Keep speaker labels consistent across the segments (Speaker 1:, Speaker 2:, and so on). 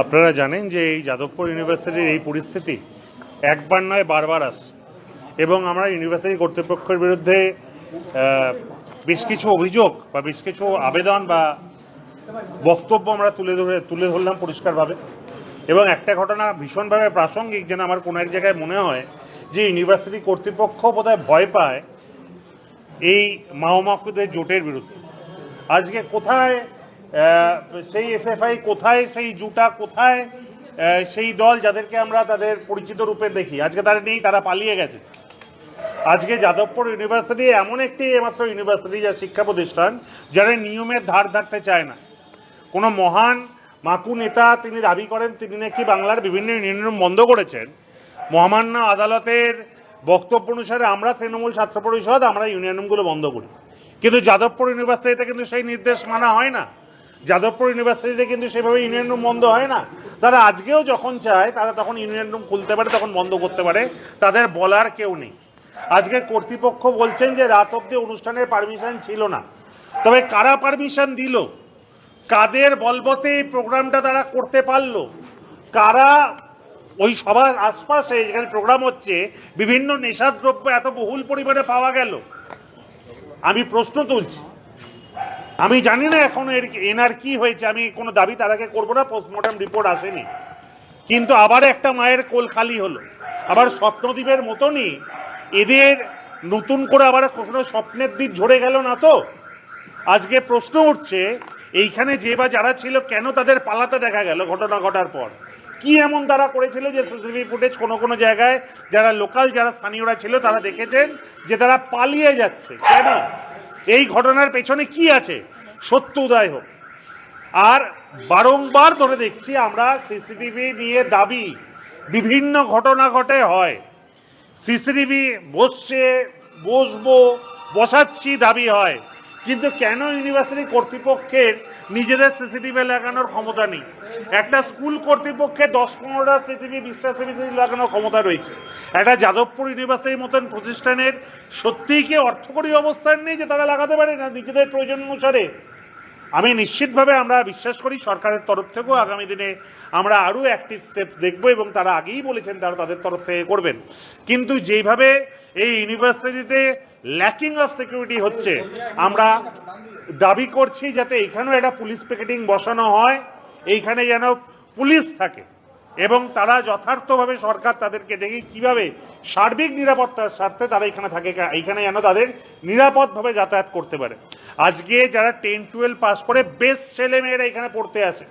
Speaker 1: আপনারা জানেন যে এই যাদবপুর ইউনিভার্সিটির এই পরিস্থিতি একবার নয়, বারবার আসে এবং আমরা ইউনিভার্সিটি কর্তৃপক্ষের বিরুদ্ধে বেশ কিছু অভিযোগ বা বেশ কিছু আবেদন বা বক্তব্য আমরা তুলে ধরে, তুলে ধরলাম পরিষ্কারভাবে। এবং একটা ঘটনা ভীষণভাবে প্রাসঙ্গিক যেন আমার কোনো এক জায়গায় মনে হয় যে ইউনিভার্সিটি কর্তৃপক্ষ বোধহয় ভয় পায় এই মাওমাকুদের জোটের বিরুদ্ধে। আজকে কোথায় সেই এসএফআই কোথায়, সেই জুটা কোথায় সেই দল যাদেরকে আমরা তাদের পরিচিত রূপে দেখি। আজকে তারা নেই, তারা পালিয়ে গেছে। আজকে যাদবপুর ইউনিভার্সিটি এমন একটি মাত্র ইউনিভার্সিটি যা শিক্ষা প্রতিষ্ঠান, যারা নিয়মের ধার ধারতে চায় না। কোনো মহান মাকু নেতা তিনি দাবি করেন, তিনি নাকি বাংলার বিভিন্ন ইউনিয়ন বন্ধ করেছেন। মহামান্য আদালতের বক্তব্য অনুসারে আমরা তৃণমূল ছাত্র পরিষদ, আমরা ইউনিয়ন রুমগুলো বন্ধ করি। কিন্তু যাদবপুর ইউনিভার্সিটিতে কিন্তু সেই নির্দেশ মানা হয় না। যাদবপুর ইউনিভার্সিটিতে কিন্তু সেভাবে ইউনিয়ন রুম বন্ধ হয় না। তারা আজকেও যখন চায়, তারা তখন ইউনিয়ন রুম খুলতে পারে, তখন বন্ধ করতে পারে। তাদের বলার কেউ নেই। আজকে কর্তৃপক্ষ বলছেন যে রাত অব্দি অনুষ্ঠানের পারমিশন ছিল না। তবে কারা পারমিশন দিল? কাদের বলবতে এই প্রোগ্রামটা তারা করতে পারল? কারা ওই সবার আশপাশে যেখানে প্রোগ্রাম হচ্ছে, বিভিন্ন নেশাদ্রব্য এত বহুল পরিমাণে পাওয়া গেল? আমি প্রশ্ন তুলছি। আমি জানি না এখন এর এনার কি হয়েছে, আমি কোনো দাবি তার আগে করব না পোস্টমর্টম রিপোর্ট আসেনি। কিন্তু আবার একটা মায়ের কোল খালি হলো। আবার স্বপ্নদ্বীপের মতনই এদের নতুন করে আবার কখনো স্বপ্নের দ্বীপ ঝরে গেল না তো? আজকে প্রশ্ন উঠছে, এইখানে যে বা যারা ছিল কেন তাদের পালাতে দেখা গেল ঘটনা ঘটার পর? কি এমন তারা করেছিল যে সিসিটিভি ফুটেজ কোনো কোনো জায়গায় যারা লোকাল যারা স্থানীয়রা ছিল তারা দেখেছেন যে তারা পালিয়ে যাচ্ছে? কেন? এই ঘটনার পেছনে কি আছে? সত্য উদয় হোক। আর বারংবার ধরে দেখছি আমরা সিসিটিভি নিয়ে দাবি, বিভিন্ন ঘটনা ঘটে হয়। সিসিটিভি বসছে, বসবো, বসাচ্ছি দাবি হয়। কিন্তু কেন ইউনিভার্সিটি কর্তৃপক্ষের নিজেদের সিসিটিভি লাগানোর ক্ষমতা নেই? একটা স্কুল কর্তৃপক্ষের দশ পনেরোটা সিসিটিভি, বিশটা সিসিটিভি লাগানোর ক্ষমতা রয়েছে। একটা যাদবপুর ইউনিভার্সিটির মতন প্রতিষ্ঠানের সত্যিই কি অর্থকরী অবস্থান নেই যে তারা লাগাতে পারে? না, নিজেদের প্রয়োজন অনুসারে। আমি নিশ্চিতভাবে আমরা বিশ্বাস করি, সরকারের তরফ থেকেও আগামী দিনে আমরা আরও অ্যাক্টিভ স্টেপ দেখব এবং তারা আগেই বলেছেন তারা তাদের তরফ থেকে করবেন। কিন্তু যেইভাবে এই ইউনিভার্সিটিতে ল্যাকিং অফ সিকিউরিটি হচ্ছে। আমরা দাবি করছি যাতে এখানেও একটা পুলিশ পিকেটিং বসানো হয়, এইখানে যেন পুলিশ থাকে। এবং তারা যথার্থভাবে সরকার তাদেরকে দেখে কীভাবে সার্বিক নিরাপত্তার স্বার্থে তারা এখানে থাকে এখানে যেন তাদের নিরাপদভাবে যাতায়াত করতে পারে। আজকে যারা টেন টুয়েলভ পাস করে বেস্ট ছেলে মেয়েরা এখানে পড়তে আসে।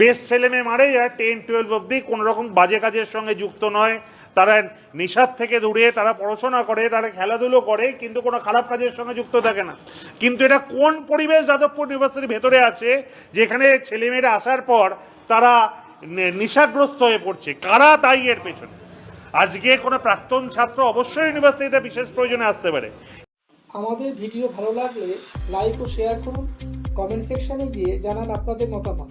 Speaker 1: বেস্ট ছেলে মেয়ে মানে যারা টেন টুয়েলভ অবধি। কোনো রকম বাজে কাজের সঙ্গে যুক্ত নয়। তারা নেশার থেকে দূরে, তারা পড়াশোনা করে, তারা খেলাধুলো করে, কিন্তু কোনো খারাপ কাজের সঙ্গে যুক্ত থাকে না। কিন্তু এটা কোন পরিবেশ যাদবপুর ইউনিভার্সিটির ভেতরে আছে, যেখানে ছেলেমেয়েরা আসার পর তারা নেশাগ্রস্ত হয়ে পড়ছে? কারা তাই এর পেছনে? আজকে কোনো প্রাক্তন ছাত্র অবশ্যই ইউনিভার্সিটিতে বিশেষ প্রয়োজনে আসতে পারে।
Speaker 2: আমাদের ভিডিও ভালো লাগলে লাইক ও শেয়ার করুন। কমেন্ট সেকশনে গিয়ে জানান আপনাদের মতামত।